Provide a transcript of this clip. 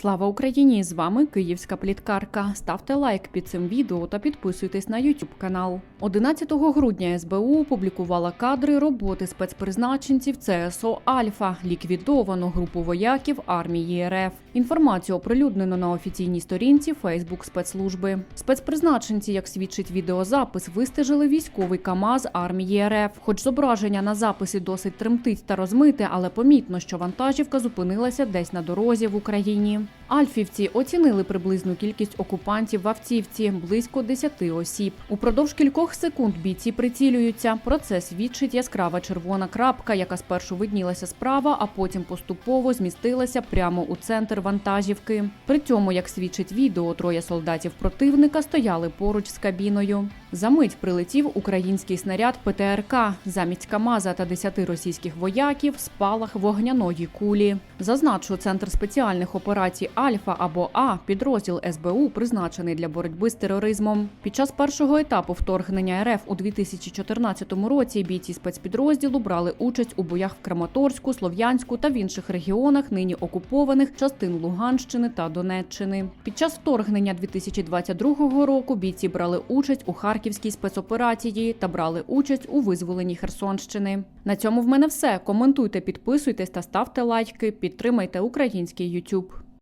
Слава Україні! З вами Київська пліткарка. Ставте лайк під цим відео та підписуйтесь на YouTube канал. 11 грудня СБУ опублікувала кадри роботи спецпризначенців ЦСО Альфа, ліквідовану групу вояків армії РФ. Інформацію оприлюднено на офіційній сторінці Фейсбук спецслужби. Спецпризначенці, як свідчить відеозапис, вистежили військовий КАМАЗ армії РФ. Хоч зображення на записі досить тремтить та розмите, але помітно, що вантажівка зупинилася десь на дорозі в Україні. Альфівці оцінили приблизну кількість окупантів в автівці близько 10 осіб. Упродовж кількох секунд бійці прицілюються. Про це свідчить яскрава червона крапка, яка спершу виднілася справа, а потім поступово змістилася прямо у центр вантажівки. При цьому, як свідчить відео, троє солдатів противника стояли поруч з кабіною. За мить прилетів український снаряд ПТРК. Замість КАМАЗа та 10 російських вояків спалах вогняної кулі. Зазначу, центр спеціальних операцій Альфа або А підрозділ СБУ призначений для боротьби з тероризмом. Під час першого етапу вторгнення РФ у 2014 році бійці спецпідрозділу брали участь у боях в Краматорську, Слов'янську та в інших регіонах нині окупованих частин Луганщини та Донеччини. Під час вторгнення 2022 року бійці брали участь у харківській спецоперації та брали участь у визволенні Херсонщини. На цьому в мене все. Коментуйте, підписуйтесь та ставте лайки. Підтримайте український YouTube.